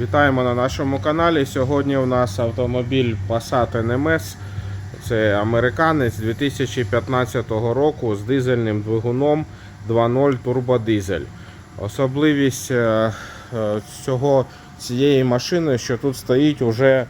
Вітаємо на нашому каналі. Сьогодні у нас автомобіль Passat NMS. Це американець 2015 року з дизельним двигуном 2.0 турбодизель. Особливість е, е, цього, цієї машини, що тут стоїть уже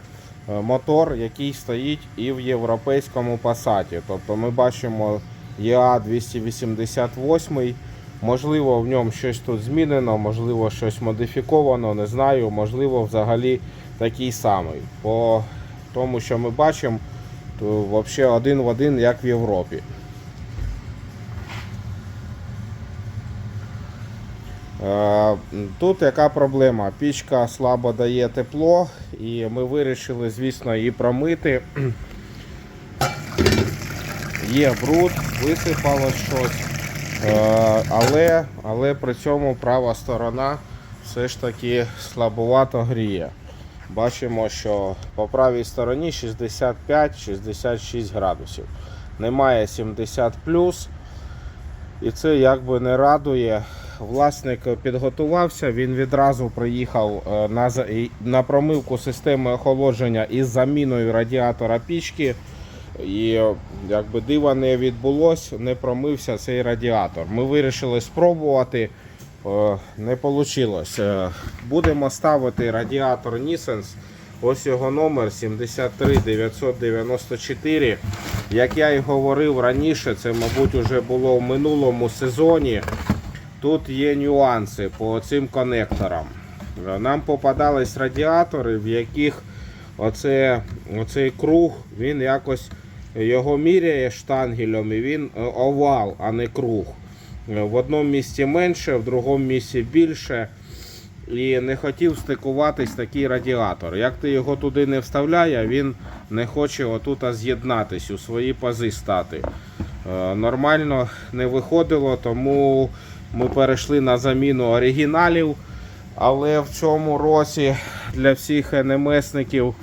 е, мотор, який стоїть і в європейському Passat. Тобто ми бачимо EA 288. Можливо, в ньому щось тут змінено, можливо, щось модифіковано, не знаю. Можливо, взагалі такий самий. По тому, що ми бачимо, то взагалі один в один, як в Європі. Е, Тут яка проблема? Пічка слабо дає тепло, і ми вирішили, звісно, її промити. Є бруд, висипало щось. Е, Але, але при цьому права сторона все ж таки слабовато гріє. Бачимо, що по правій стороні 65-66 градусів. Немає 70 і це якби не радує. Власник підготувався, він відразу приїхав е, на, на промивку системи охолодження із заміною радіатора пічки. І е, якби дива не відбулось, не промився цей радіатор. Ми вирішили спробувати, е, не вийшло. Будемо ставити радіатор Nissens. Ось його номер 73994. Як я і говорив раніше, це, мабуть, вже було в минулому сезоні. Тут є нюанси по цим конекторам. Е, Нам попадались радіатори, в яких оце, оцей круг, він якось його міряє штангелем і він е, овал, а не круг. Е, В одному місці менше, в другому місці більше. І не хотів стикуватись такий радіатор. Як ти його туди не вставляє, він не хоче отут з'єднатись, у свої пази стати. Е, Нормально не виходило, тому ми перейшли на заміну оригіналів. Але в цьому році для всіх НМСників,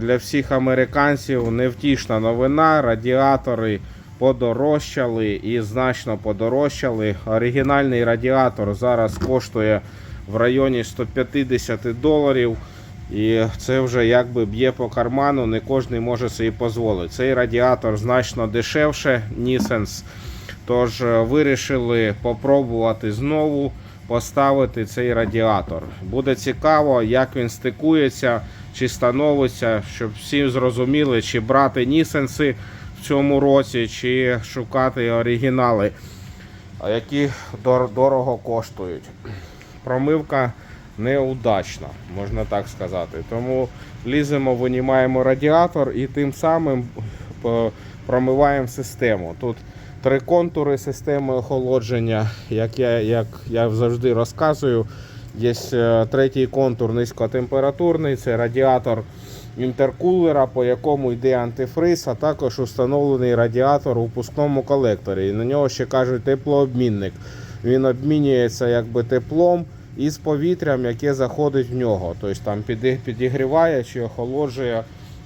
для всіх американців невтішна новина. Радіатори подорожчали і значно подорожчали. Оригінальний радіатор зараз коштує в районі 150 доларів. І це вже якби б'є по карману, не кожен може собі дозволити. Цей радіатор значно дешевше, Nissens. Тож е, вирішили попробувати знову поставити цей радіатор. Буде цікаво, як він стикується, чи становиться, щоб всі зрозуміли, чи брати Нісенси в цьому році, чи шукати оригінали, які дор- дорого коштують. Промивка неудачна, можна так сказати. Тому ліземо, винімаємо радіатор і тим самим е, промиваємо систему. Тут три контури системи охолодження, як я, як я завжди розказую. Є е, третій контур низькотемпературний, це радіатор інтеркулера, по якому йде антифриз, а також установлений радіатор у впускному колекторі. І на нього ще кажуть теплообмінник. Він обмінюється якби теплом із повітрям, яке заходить в нього. Тобто там підігріває чи охолоджує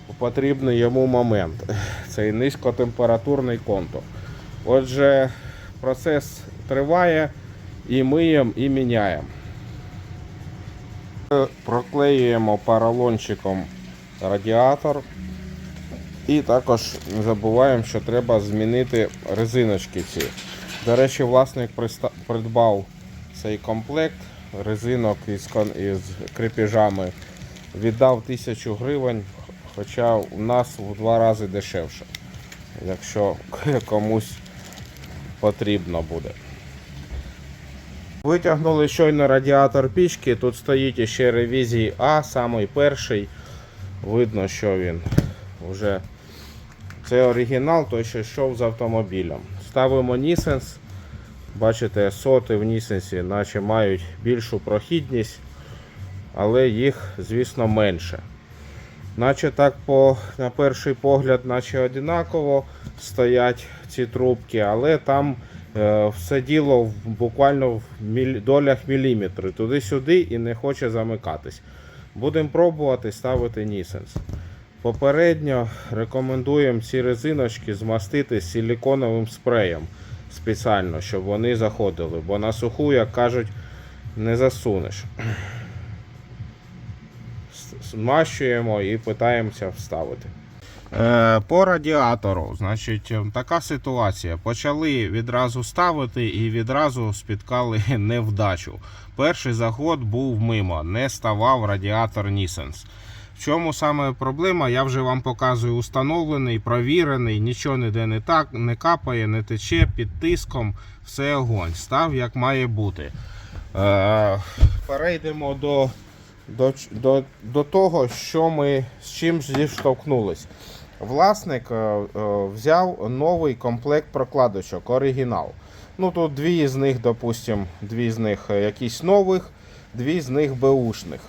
у потрібний йому момент. Цей низькотемпературний контур. Отже, процес триває і миємо, і міняємо. Проклеюємо поролончиком радіатор. І також не забуваємо, що треба змінити резиночки ці. До речі, власник придбав цей комплект резинок із, із крепежами. Віддав 1000 гривень, хоча у нас в два рази дешевше, якщо комусь потрібно буде. Витягнули щойно радіатор пічки. Тут стоїть ще ревізій А, самий перший. Видно, що він вже це оригінал, той що йшов з автомобілем. Ставимо Nissens. Бачите, соти в Нісенсі наче мають більшу прохідність, але їх, звісно, менше. Наче так по, на перший погляд, наче одинаково стоять ці трубки, але там все діло в, буквально в міль, долях міліметри, туди-сюди і не хоче замикатись. Будемо пробувати ставити Нісенс. Попередньо рекомендуємо ці резиночки змастити силіконовим спреєм спеціально, щоб вони заходили, бо на суху, як кажуть, не засунеш. змащуємо і питаємося вставити. Е, По радіатору, значить, е, така ситуація. Почали відразу ставити і відразу спіткали невдачу. Перший заход був мимо, не ставав радіатор Нісенс. В чому саме проблема? Я вже вам показую установлений, провірений, нічого ніде не так, не капає, не тече під тиском, все огонь. Став як має бути. Е, перейдемо до, до, до, до того, що ми з чим зіштовхнулись. Власник е, е, взяв новий комплект прокладочок, оригінал. Ну тут дві з них, допустим, дві з них е, якісь нових, дві з них беушних.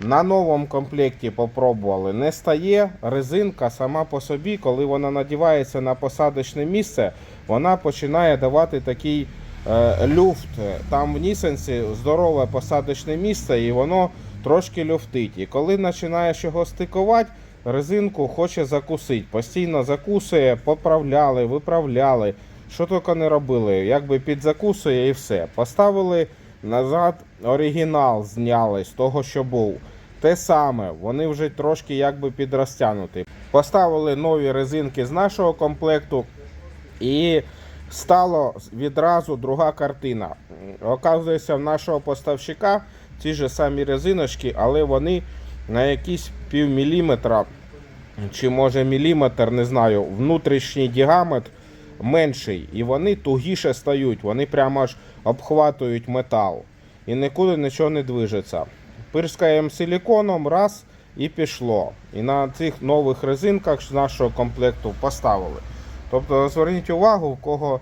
На новому комплекті попробували. Не стає резинка сама по собі, коли вона надівається на посадочне місце, вона починає давати такий е, люфт. Там в Нісенсі здорове посадочне місце і воно трошки люфтить. І коли починаєш його стикувати, резинку хоче закусити. Постійно закусує, поправляли, виправляли. Що тільки не робили, якби підзакусує і все. Поставили назад оригінал, зняли з того, що був. Те саме, вони вже трошки якби підрозтягнуті. Поставили нові резинки з нашого комплекту і стало відразу друга картина. Оказується, в нашого поставщика ті ж самі резиночки, але вони на якісь пів міліметра чи може міліметр, не знаю, внутрішній діаметр менший, і вони тугіше стають, вони прямо аж обхватують метал і нікуди нічого не движеться. Пирскаємо силіконом, раз і пішло. І на цих нових резинках з нашого комплекту поставили. Тобто зверніть увагу, в кого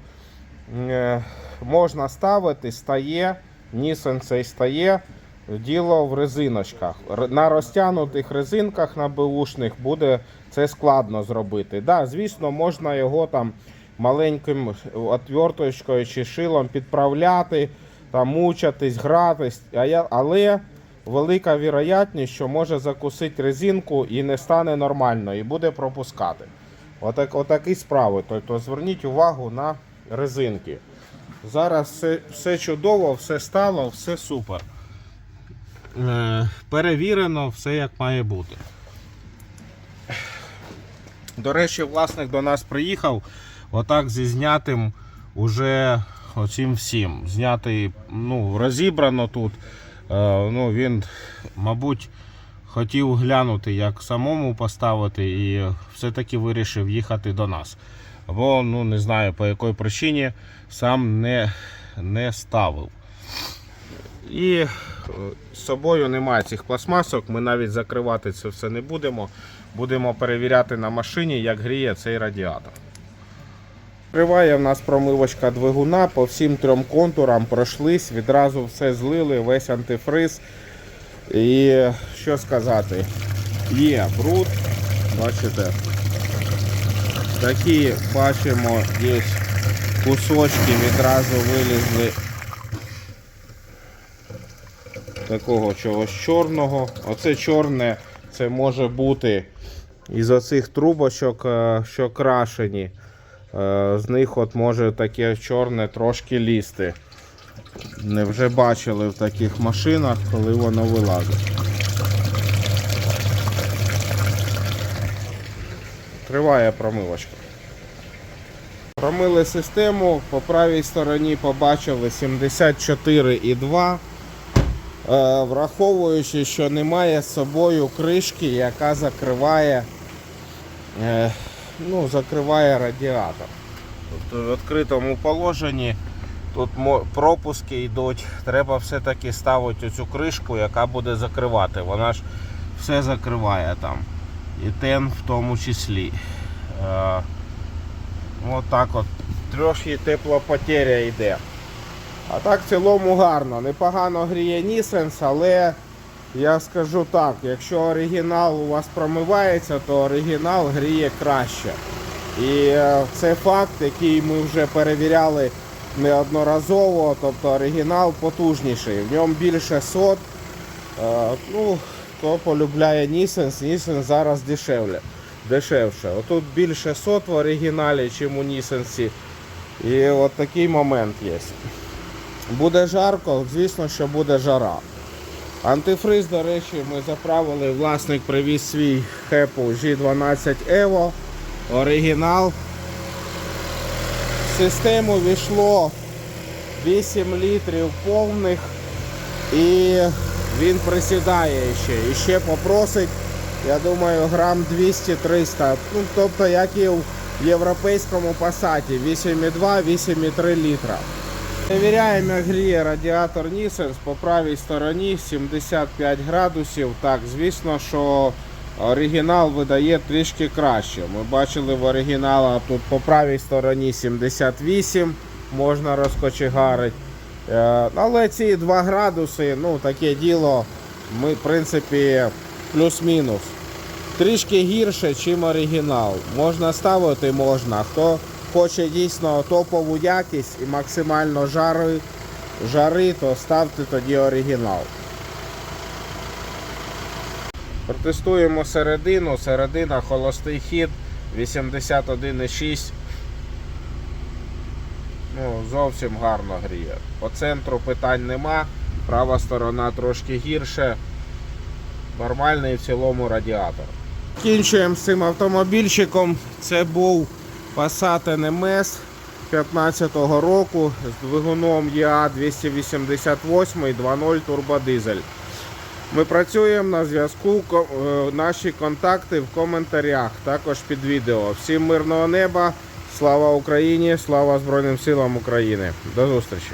е, можна ставити, стає, Nissan цей стає. Діло в резиночках. На розтягнутих резинках на беушних буде це складно зробити. Да, звісно, можна його там маленьким отверточкою чи шилом підправляти, там мучатись, гратись, але велика вірогідність, що може закусити резинку і не стане нормально, і буде пропускати. Отак, отакі справи. Тобто зверніть увагу на резинки. Зараз все, все чудово, все стало, все супер. Е, перевірено, все як має бути. До речі, власник до нас приїхав отак зі знятим уже оцим всім. Знятий, ну, розібрано тут. Е, ну, він, мабуть, хотів глянути, як самому поставити, і все-таки вирішив їхати до нас. Або, ну, не знаю по якій причині сам не, не ставив. І з собою немає цих пластмасок, ми навіть закривати це все не будемо. Будемо перевіряти на машині, як гріє цей радіатор. Триває в нас промивочка двигуна по всім трьом контурам пройшлись, відразу все злили, весь антифриз. І що сказати, є бруд, бачите, такі бачимо, є кусочки відразу вилізли такого чогось чорного. Оце чорне, це може бути із оцих трубочок, е, що крашені. Е, З них от може таке чорне трошки лізти. Не вже бачили в таких машинах, коли воно вилазить. Триває промивочка. Промили систему, по правій стороні побачили 74,2. Е, Враховуючи, що немає з собою кришки, яка закриває, е, ну, закриває радіатор. Тобто в відкритому положенні тут пропуски йдуть. Треба все-таки ставити цю кришку, яка буде закривати. Вона ж все закриває там. І тен в тому числі. Е, От так от. Трошки теплопотеря йде. А так в цілому гарно. Непогано гріє Нісенс, але я скажу так, якщо оригінал у вас промивається, то оригінал гріє краще. І е, це факт, який ми вже перевіряли неодноразово. Тобто оригінал потужніший. В ньому більше сот. Е, ну, хто полюбляє Нісенс, Нісенс зараз дешевле. Дешевше. Отут більше сот в оригіналі, ніж у Нісенсі. І от такий момент є. Буде жарко, звісно, що буде жара. Антифриз, до речі, ми заправили. Власник привіз свій хепу G12 Evo. Оригінал. В систему війшло 8 літрів повних і він присідає ще. І ще попросить, я думаю, грам 200-300. Ну, тобто, як і в європейському пасаті 8,2-8,3 літра. Перевіряємо, гріє радіатор Нісенс по правій стороні 75 градусів. Так, звісно, що оригінал видає трішки краще. Ми бачили в оригінала тут по правій стороні 78, можна розкочегарити. Е, Але ці 2 градуси, ну таке діло, ми в принципі плюс-мінус. Трішки гірше, ніж оригінал. Можна ставити, можна. Хто хоче дійсно топову якість і максимально жари, жари то ставте тоді оригінал. Протестуємо середину. Середина холостий хід 81,6. Ну, зовсім гарно гріє. По центру питань нема. Права сторона трошки гірше. Нормальний в цілому радіатор. Кінчуємо з цим автомобільчиком. Це був Passat NMS 15-го року з двигуном EA 288 2.0 турбодизель. Ми працюємо на зв'язку. Е, Наші контакти в коментарях, також під відео. Всім мирного неба, слава Україні, слава Збройним силам України. До зустрічі!